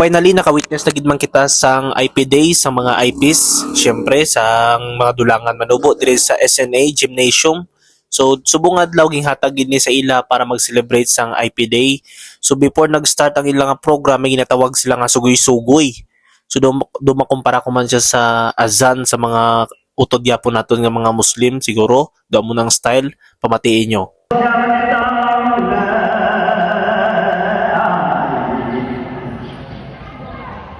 finally, naka-witness na gid man kita sang IP Day sa mga IPs. Siyempre, sa mga dulangan manubo diri sa SNA Gymnasium. So, subong adlaw ging hatag ni sa ila para mag-celebrate sang IP Day. So, before nag-start ang ilang program, may ginatawag sila nga sugoy-sugoy. So, dum dumakumpara ko man siya sa azan sa mga utod yapon naton nga mga Muslim siguro. Daw mo ng style, pamatiin nyo.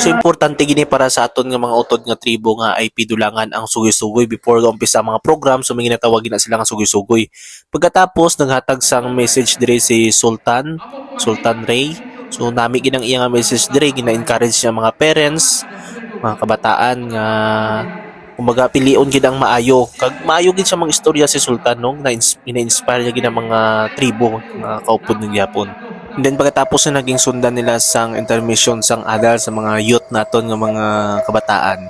So importante gini para sa aton nga mga utod nga tribo nga IP dulangan ang sugoy-sugoy before umpisa ang mga program so may ginatawag na sila nga sugoy-sugoy. Pagkatapos naghatag sang message dire si Sultan, Sultan Ray. So nami ginang iya nga message dire gina-encourage niya mga parents, mga kabataan nga kumbaga pilion gid ang maayo. Kag maayo gid siya mga istorya si Sultan no, na ina-inspire niya gid ang mga tribo nga kaupod ng Japon. Then pagkatapos na naging sundan nila sang intermission sang adal sa mga youth naton nga mga kabataan.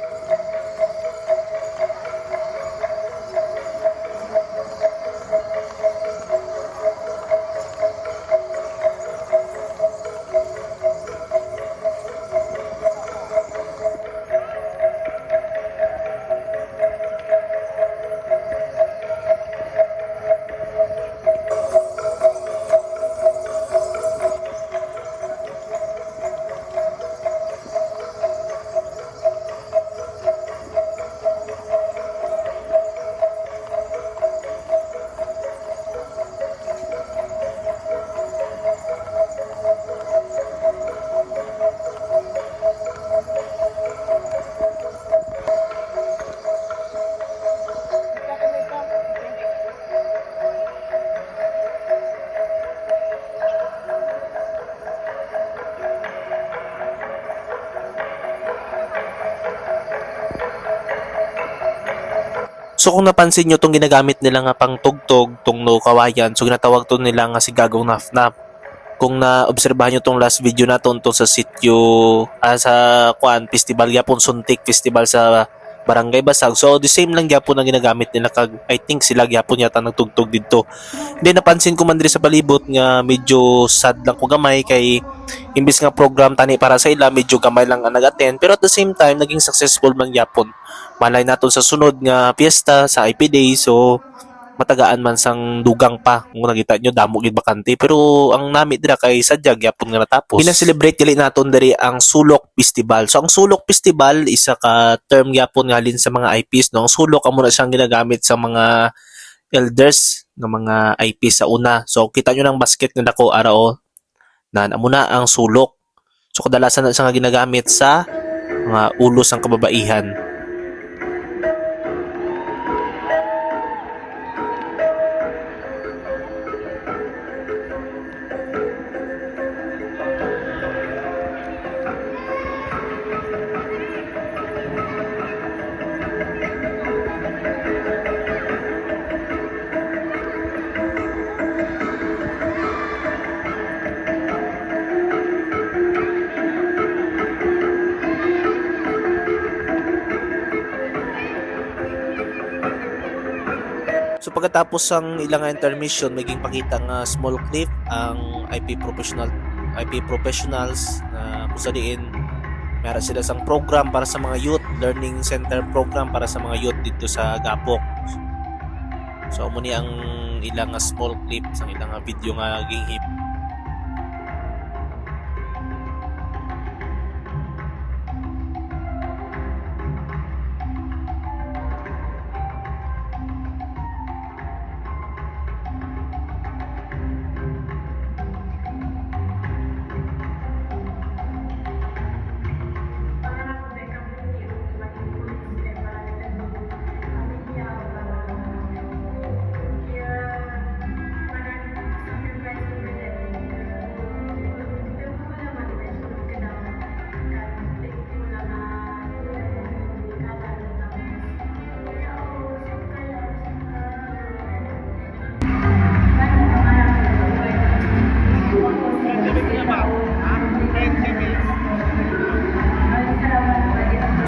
So kung napansin nyo tong ginagamit nila nga pang tugtog, tong no kawayan, so ginatawag to nila nga si Gagong Nafnap. Kung na-obserbahan nyo tong last video na to sa sityo, ah, sa kuan, festival yapon, Suntik Festival sa Barangay Basag. So the same lang yapon ang ginagamit nila kag I think sila yapon yata nagtugtog dito. Hindi napansin ko man diri sa palibot nga medyo sad lang ko gamay kay imbis nga program tani para sa ila medyo gamay lang ang nag-attend pero at the same time naging successful man yapon malay naton sa sunod nga piyesta sa IP Day so matagaan man sang dugang pa. Kung nakita nyo damo gid bakante. Pero ang nami dira kay sadya gyapon nga natapos. Pina-celebrate gali naton diri ang Sulok Festival. So ang Sulok Festival isa ka term gyapon nga halin sa mga IPs no? Ang sulok amo na siyang ginagamit sa mga elders ng mga IP sa una. So kita nyo ng basket nga dako arao na amo na ang sulok. So kadalasan na siya nga ginagamit sa mga ulos ng kababaihan So pagkatapos ang ilang intermission, maging pakita nga small clip ang IP professional IP professionals na kung sa diin meron sila sang program para sa mga youth, learning center program para sa mga youth dito sa Gapok. So amo ni ang ilang small clip sa ilang video nga gihip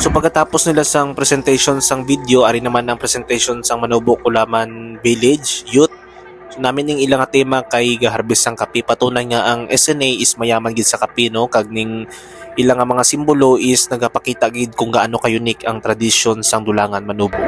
So pagkatapos nila sang presentation sang video, ari naman ang presentation sang Manubo Kulaman Village Youth. So namin ning ilang tema kay gaharbis sang kape patunay nga ang SNA is mayaman gid sa kape no kag ning ilang nga mga simbolo is nagapakita gid kung gaano ka unique ang tradisyon sang dulangan Manubo.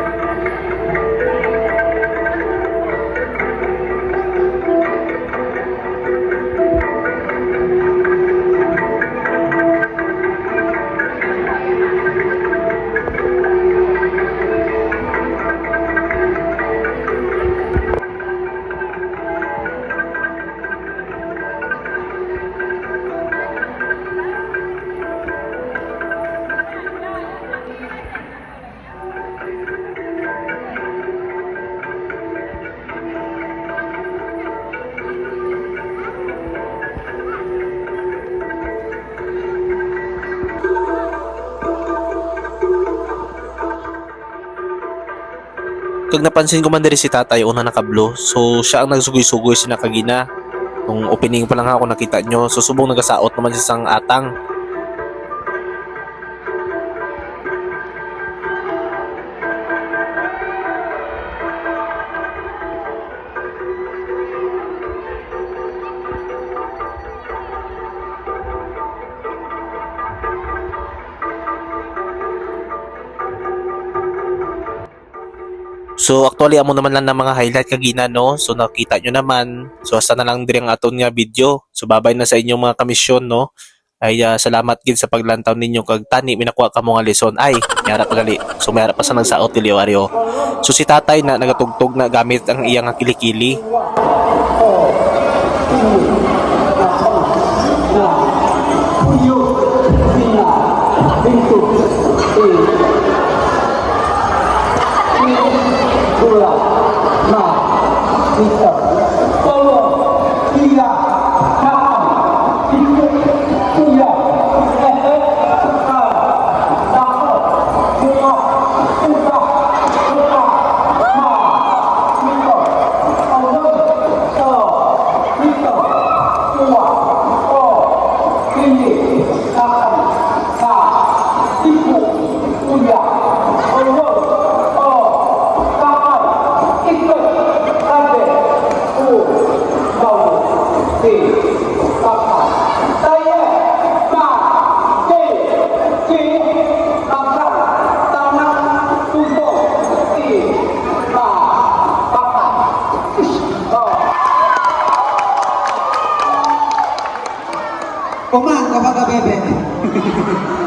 Kag napansin ko man diri si tatay una nakablo. So siya ang nagsugoy-sugoy si nakagina. Nung opening pa lang ako nakita nyo. So subong nagasaot naman siya sang atang. So actually amo naman lang ng mga highlight kagina no. So nakita nyo naman. So hasta na lang diri ang aton nga video. So babay na sa inyong mga komisyon no. Ay ah, salamat gid sa paglantaw ninyo kag tani minakuha ka mo nga lesson ay mayara pagali. So mayara pa sa nagsaot dili Wario. So si tatay na nagatugtog na gamit ang iyang Ahorita nga kilikili. Kumaan kapag bebe.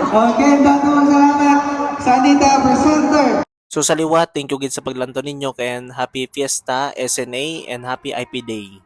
okay, bago salamat sa Anita Presenter. So sa liwat, thank you gid sa paglantaw ninyo kay happy fiesta SNA and happy IP Day.